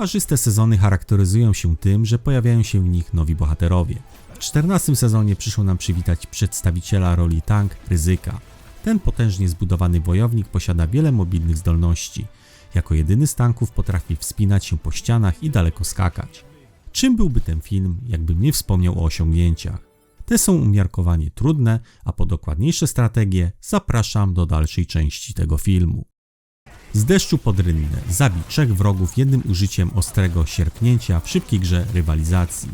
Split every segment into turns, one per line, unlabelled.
Parzyste sezony charakteryzują się tym, że pojawiają się w nich nowi bohaterowie. W 14 sezonie przyszło nam przywitać przedstawiciela roli tank Ryzyka. Ten potężnie zbudowany wojownik posiada wiele mobilnych zdolności. Jako jedyny z tanków potrafi wspinać się po ścianach i daleko skakać. Czym byłby ten film, jakbym nie wspomniał o osiągnięciach? Te są umiarkowanie trudne, a po dokładniejsze strategie zapraszam do dalszej części tego filmu. Z deszczu pod rynnę zabij trzech wrogów jednym użyciem ostrego sierpnięcia w szybkiej grze rywalizacji.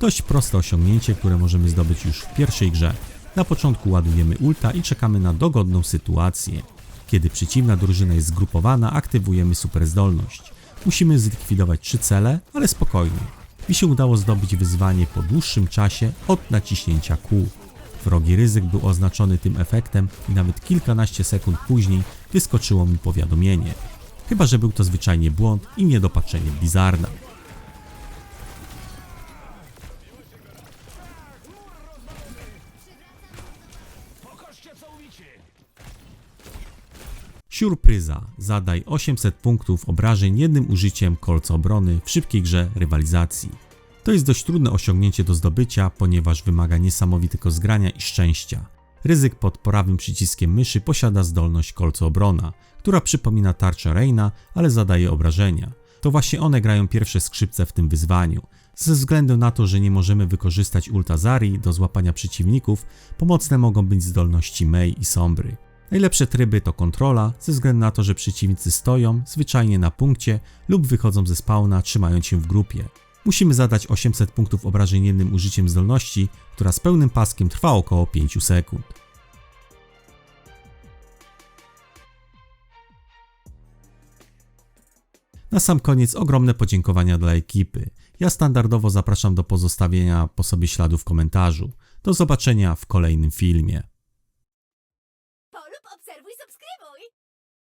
Dość proste osiągnięcie, które możemy zdobyć już w pierwszej grze. Na początku ładujemy ulta i czekamy na dogodną sytuację. Kiedy przeciwna drużyna jest zgrupowana, aktywujemy super zdolność. Musimy zlikwidować trzy cele, ale spokojnie. Mi się udało zdobyć wyzwanie po dłuższym czasie od naciśnięcia kół. Wrogi ryzyk był oznaczony tym efektem i nawet kilkanaście sekund później wyskoczyło mi powiadomienie. Chyba, że był to zwyczajnie błąd i niedopatrzenie Blizzarda. Siurpryza. Zadaj 800 punktów obrażeń jednym użyciem kolca obrony w szybkiej grze rywalizacji. To jest dość trudne osiągnięcie do zdobycia, ponieważ wymaga niesamowitego zgrania i szczęścia. Ryzyk pod prawym przyciskiem myszy posiada zdolność kolco obrona, która przypomina tarczę Reina, ale zadaje obrażenia. To właśnie one grają pierwsze skrzypce w tym wyzwaniu. Ze względu na to, że nie możemy wykorzystać ulta Zari do złapania przeciwników, pomocne mogą być zdolności Mei i Sombry. Najlepsze tryby to kontrola, ze względu na to, że przeciwnicy stoją zwyczajnie na punkcie lub wychodzą ze spawna trzymając się w grupie. Musimy zadać 800 punktów obrażeń jednym użyciem zdolności, która z pełnym paskiem trwa około 5 sekund. Na sam koniec ogromne podziękowania dla ekipy. Ja standardowo zapraszam do pozostawienia po sobie śladu w komentarzu. Do zobaczenia w kolejnym filmie.